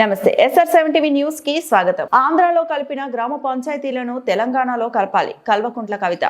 నమస్తే. SR seven TV న్యూస్కి స్వాగతం. ఆంధ్రాలో కలిపిన గ్రామ పంచాయతీలను తెలంగాణలో కలపాలి. కల్వకుంట్ల కవిత.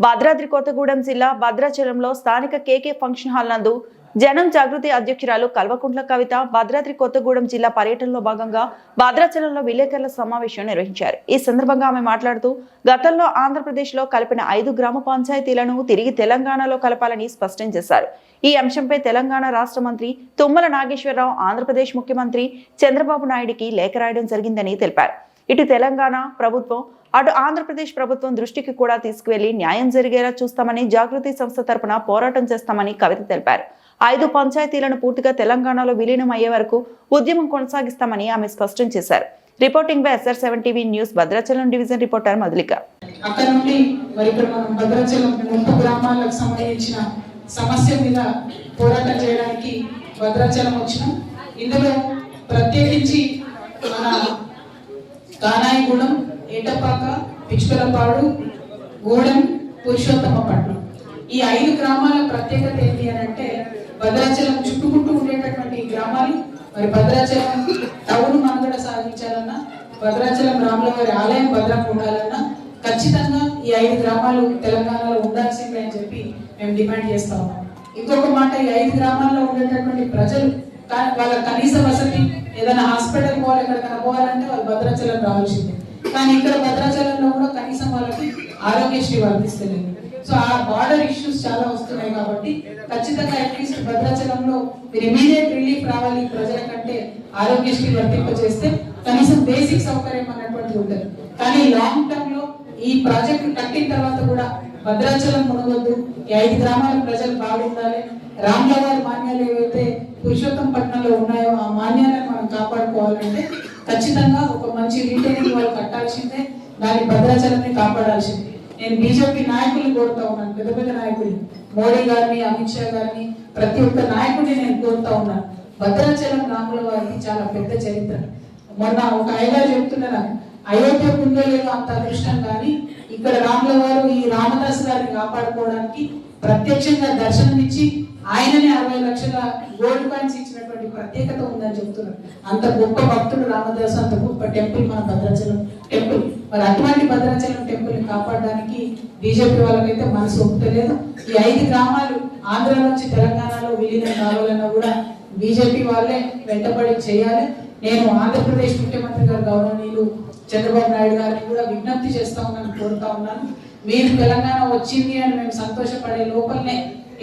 భద్రాద్రి కొత్తగూడెం జిల్లా భద్రాచలంలో స్థానిక కేకే ఫంక్షన్ హాల్ నందు జనం జాగృతి అధ్యక్షురాలు కల్వకుంట్ల కవిత భద్రాద్రి కొత్తగూడెం జిల్లా పర్యటనలో భాగంగా భద్రాచలంలో విలేకరుల సమావేశం నిర్వహించారు. ఈ సందర్భంగా ఆమె మాట్లాడుతూ గతంలో ఆంధ్రప్రదేశ్లో కలిపిన ఐదు గ్రామ పంచాయతీలను తిరిగి తెలంగాణలో కలపాలని స్పష్టం చేశారు. ఈ అంశంపై తెలంగాణ రాష్ట్ర మంత్రి తుమ్మల నాగేశ్వరరావు ఆంధ్రప్రదేశ్ ముఖ్యమంత్రి చంద్రబాబు నాయుడికి లేఖ రాయడం జరిగిందని తెలిపారు. ఇటు తెలంగాణ ప్రభుత్వం అటు ఆంధ్రప్రదేశ్ ప్రభుత్వం దృష్టికి కూడా తీసుకువెళ్ళి న్యాయం జరిగేలా చూస్తామని జాగృతి సంస్థ తరపున పోరాటం చేస్తామని కవిత తెలిపారు. ఐదు పంచాయతీలను పూర్తిగా తెలంగాణలో విలీనం అయ్యే వరకు ఉద్యమం కొనసాగిస్తామని ఆమె స్పష్టం చేశారు. Reporting by SR seven TV news Bhadrachalam division reporter Madhulika. అక్కడ నుండి మరి ఇక్కడ మనం భద్రాచలం ముంపు గ్రామాలకు సంబంధించిన సమస్య మీద పోరాటం చేయడానికి భద్రాచలం వచ్చినాం. ఇందులో ప్రత్యేకించి మన కానాయిగూడెం ఏటపాక పిచ్చుకలపాడు గూడెం పురుషోత్తమపట్నం. ఈ ఐదు గ్రామాల ప్రత్యేకత ఏంటి అని అంటే భద్రాచలం చుట్టుముట్టు ఉండేటటువంటి గ్రామాలు మరి భద్రాచలం టౌన్ మనుగడ సాగించాలన్నా భద్రాచలం రాముల వారి ఆలయం భద్రం ఉండాలన్నా ఖచ్చితంగా ఈ ఐదు గ్రామాలు తెలంగాణలో ఉండాల్సిందే అని చెప్పి మేము డిమాండ్ చేస్తా ఉన్నాం. ఇంకొక మాట ఈ ఐదు గ్రామాల్లో ఉండేటటువంటి ప్రజలు వాళ్ళ కనీస వసతి ఏదైనా హాస్పిటల్ పోవాలి ఎక్కడికైనా పోవాలంటే వాళ్ళు భద్రాచలం రావాల్సిందే. కానీ ఇక్కడ భద్రాచలంలో కూడా కనీసం వాళ్ళకి ఆరోగ్యశ్రీ వర్తిస్తలేదు. సో ఆ బార్డర్ ఇష్యూస్ చాలా వస్తున్నాయి కాబట్టి ఖచ్చితంగా అట్లీస్ట్ భద్రాచలంలో మీరు ఇమీడియట్ రిలీఫ్ రావాలి ప్రజల కంటే ఆరోగ్యశ్రీ వర్తింప చేస్తే కనీసం బేసిక్ సౌకర్యం అన్నటువంటి ఉంటుంది. కానీ లాంగ్ టర్మ్లో ఈ ప్రాజెక్ట్ కట్టిన తర్వాత కూడా భద్రాచలం మునగొద్దు. ఈ ఐదు గ్రామాల ప్రజలు బాగుండాలి. రామ్లగారి మాన్యాలు ఏవైతే పురుషోత్తం పట్నంలో ఉన్నాయో ఆ మాన్యాలను మనం కాపాడుకోవాలంటే ఖచ్చితంగా ఒక మంచి రీటైనింగ్ వాళ్ళు కట్టాల్సిందే. దాని భద్రాచలాన్ని కాపాడాల్సిందే. నేను బీజేపీ నాయకులు కోరుతా ఉన్నాను పెద్ద పెద్ద నాయకులు మోడీ గారిని అమిత్ షా గారిని ప్రతి ఒక్క నాయకుడిని నేను కోరుతా ఉన్నాను. భద్రాచలం రాముల వారికి చాలా పెద్ద చరిత్ర. మొన్న ఒక ఐదా చెప్తున్నారు అయోధ్య ఉందో లేదో అంత అదృష్టం కానీ ఇక్కడ రాముల వారు ఈ రామదాస్ గారిని కాపాడుకోవడానికి ప్రత్యక్షంగా దర్శనమిచ్చి ఆయననే అరవై లక్షల గోల్డ్ కాయిన్స్ ఇచ్చినటువంటి ప్రత్యేకత ఉందని చెప్తున్నారు. అంత గొప్ప భక్తుడు రామదాస్ అంత గొప్ప టెంపుల్ మన భద్రాచలం. మరి అటువంటి భద్రాచలం టెంపుల్ని కాపాడడానికి బీజేపీ వాళ్ళకైతే మనసు ఒప్పుతలేదు. ఈ ఐదు గ్రామాలు ఆంధ్ర నుంచి తెలంగాణలో విలీనం కావాలన్నా కూడా బీజేపీ వాళ్ళే వెంటబడి చేయాలి. నేను ఆంధ్రప్రదేశ్ ముఖ్యమంత్రి గారు గౌరవనీయులు చంద్రబాబు నాయుడు గారిని కూడా విజ్ఞప్తి చేస్తా ఉన్నాను కోరుతా ఉన్నాను. మీరు తెలంగాణ వచ్చింది అని మేము సంతోషపడే లోపలనే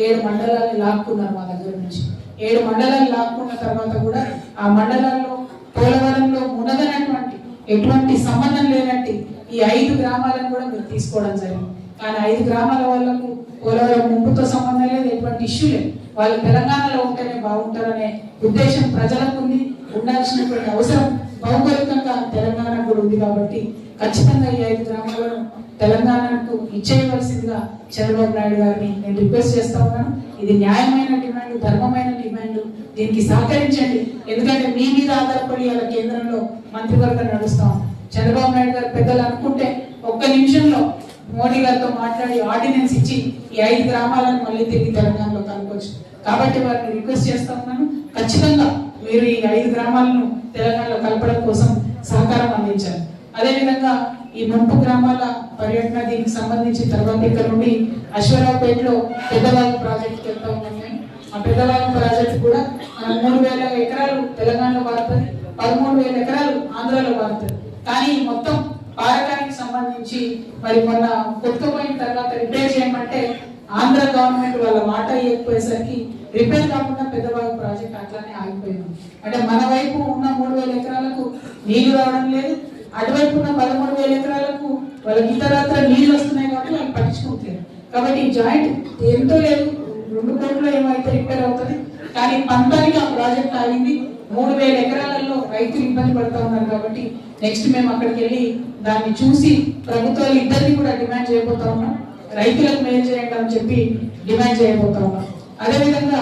ఏడు మండలాన్ని లాక్కున్నారు మా దగ్గర నుంచి. ఏడు మండలాలు లాక్కున్న తర్వాత కూడా ఆ మండలాల్లో పోలవరంలో ఉన్నదనటువంటి ఎటువంటి సంబంధం లేనట్టు ఈ ఐదు గ్రామాలను కూడా మీరు తీసుకోవడం జరిగింది. కానీ ఐదు గ్రామాల వాళ్ళకు పోలవరం ముంపుతో సంబంధం లేదు ఎటువంటి ఇష్యూ లేదు. వాళ్ళు తెలంగాణలో ఉంటేనే బాగుంటారనే ఉద్దేశం ప్రజలకు ఉంది. ఉండాల్సినటువంటి అవసరం భౌగోళికంగా తెలంగాణ కూడా ఉంది కాబట్టి ఖచ్చితంగా ఈ ఐదు గ్రామాలను తెలంగాణకు ఇచ్చేయవలసిందిగా చంద్రబాబు నాయుడు గారిని నేను రిక్వెస్ట్ చేస్తా ఉన్నాను. ఇది న్యాయమైన డిమాండ్ ధర్మమైన డిమాండ్. దీనికి సహకరించండి. ఎందుకంటే మీ మీద ఆధారపడి అలా కేంద్రంలో మంత్రివర్గం నడుస్తాం చంద్రబాబు నాయుడు గారు పెద్దలు అనుకుంటే ఒక్క నిమిషంలో మోడీ గారితో మాట్లాడి ఆర్డినెన్స్ ఇచ్చి ఈ ఐదు గ్రామాలను మళ్ళీ తిరిగి తెలంగాణలో కనుకోవచ్చు కాబట్టి వారిని రిక్వెస్ట్ చేస్తా ఉన్నాను. ఖచ్చితంగా మీరు ఈ ఐదు గ్రామాలను తెలంగాణలో కలపడం కోసం సహకారం అందించారు. అదేవిధంగా ఈ ముంపు గ్రామాల పర్యటన దీనికి సంబంధించి తర్వాత ఇక్కడ నుండి అశ్వరావుపేటలో పెద్దవాళ్ళ ప్రాజెక్ట్ వెళ్తా ఉన్నాం ఆ పెద్దవాళ్ళ ప్రాజెక్ట్ కూడా మూడు వేల ఎకరాలు తెలంగాణలో వాడుతుంది పదమూడు వేల ఎకరాలు ఆంధ్రాలో వాడుతుంది. కానీ మొత్తం పారకానికి సంబంధించి మరి మొన్న కొట్టుకుపోయిన తర్వాత రిపేర్ చేయమంటే ఆంధ్ర గవర్నమెంట్ వాళ్ళ మాట ఇవ్వకపోయేసరికి రిపేర్ కాకుండా పెద్దవాళ్ళ ప్రాజెక్ట్ అట్లానే ఆగిపోయింది. అంటే మన వైపు ఉన్న మూడు వేల ఎకరాలకు నీళ్ళు రావడం లేదు అటువైపు ఉన్న పదమూడు వేల ఎకరాలకు వాళ్ళకి ఇతరత్ర నీళ్ళు వస్తున్నాయి కాబట్టి వాళ్ళు పట్టించుకోవట్లేదు. కాబట్టి ఈ జాయింట్ ఎంతో లేదు రెండు కోట్లు ఏమైతే రిపేర్ అవుతుంది కానీ పంతానికి ఆ ప్రాజెక్ట్ ఆగింది. మూడు వేల ఎకరాలలో రైతులు ఇబ్బంది పడుతూ ఉన్నారు కాబట్టి నెక్స్ట్ మేము అక్కడికి వెళ్ళి దాన్ని చూసి ప్రభుత్వాలు ఇద్దరిని కూడా డిమాండ్ చేయబోతా ఉన్నాం. రైతులకు మేలు చేయండి అని చెప్పి డిమాండ్ చేయబోతా ఉన్నాం. అదేవిధంగా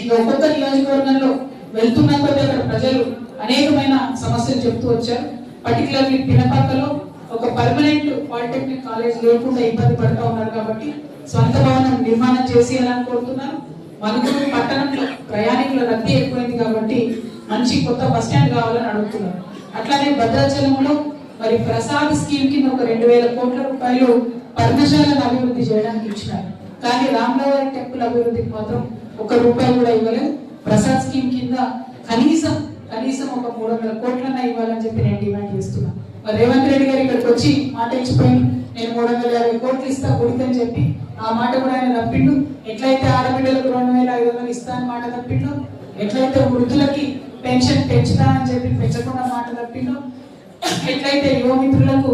ఇంకా ఒక్కొక్క నియోజకవర్గంలో వెళ్తున్న కొద్దీ అక్కడ ప్రజలు అనేకమైన సమస్యలు చెప్తూ వచ్చారు. పర్టికులర్లీ పినపాకలో ఒక పర్మనెంట్ పాలిటెక్నిక్ కాలేజ్ లేకుండా ఇబ్బంది పడుతూ ఉన్నారు కాబట్టి సొంత భవనం నిర్మాణం చేసి కోరుతున్నారు. మనుగురు పట్టణంలో ప్రయాణికుల రద్దీ ఎక్కువైంది కాబట్టి మంచి కొత్త బస్ స్టాండ్ కావాలని అడుగుతున్నారు. అట్లానే భద్రాచలంలో మరి ప్రసాద్ స్కీమ్ కింద ఒక రెండు వేల కోట్ల రూపాయలు పర్ణశాలను అభివృద్ధి చేయడానికి ఇచ్చినారు. కానీ రామరావు టెంపుల్ అభివృద్ధికి మాత్రం ఒక రూపాయి కూడా ఇవ్వలేదు. ప్రసాద్ స్కీమ్ కింద కనీసం కనీసం ఒక మూడు వందల కోట్లన్నా ఇవ్వాలని చెప్పి నేను డిమాండ్ చేస్తున్నా. మరి రేవంత్ రెడ్డి గారు ఇక్కడికి వచ్చి మాట ఇచ్చిపోయి నేను మూడు వందల యాభై కోట్లు ఇస్తా గుడికని చెప్పి ఆ మాట కూడా ఆయన తప్పిండు ఎట్లయితే ఆడబిడ్డలకు రెండు వేల ఐదు వందలు ఇస్తా అని మాట తప్పిండు ఎట్లయితే వృద్ధులకి పెన్షన్ పెంచుతా అని చెప్పి పెంచకుండా మాట తప్పిండు ఎట్లయితే యువమిత్రులకు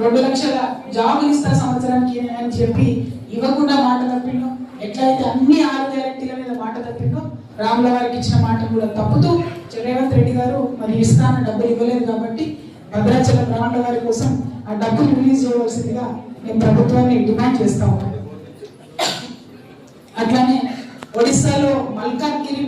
రెండు లక్షల జాబులు ఇస్తా సంవత్సరానికి అని చెప్పి ఇవ్వకుండా మాట తప్పిండు. ఎట్లయితే అన్ని ఆరు గ్యారెంటీల మీద మాట తప్పిండో రాముల వారికి ఇచ్చిన మాట కూడా తప్పుతూ రేవంత్ రెడ్డి గారు మరి ఇస్తాన డబ్బులు ఇవ్వలేదు కాబట్టి భద్రాచలం రాముల వారి కోసం ఆ డబ్బులు రిలీజ్ చేయవలసిందిగా మేము ప్రభుత్వాన్ని డిమాండ్ చేస్తా ఉన్నాం. అట్లానే ఒడిస్సాలో మల్కాన్గిరి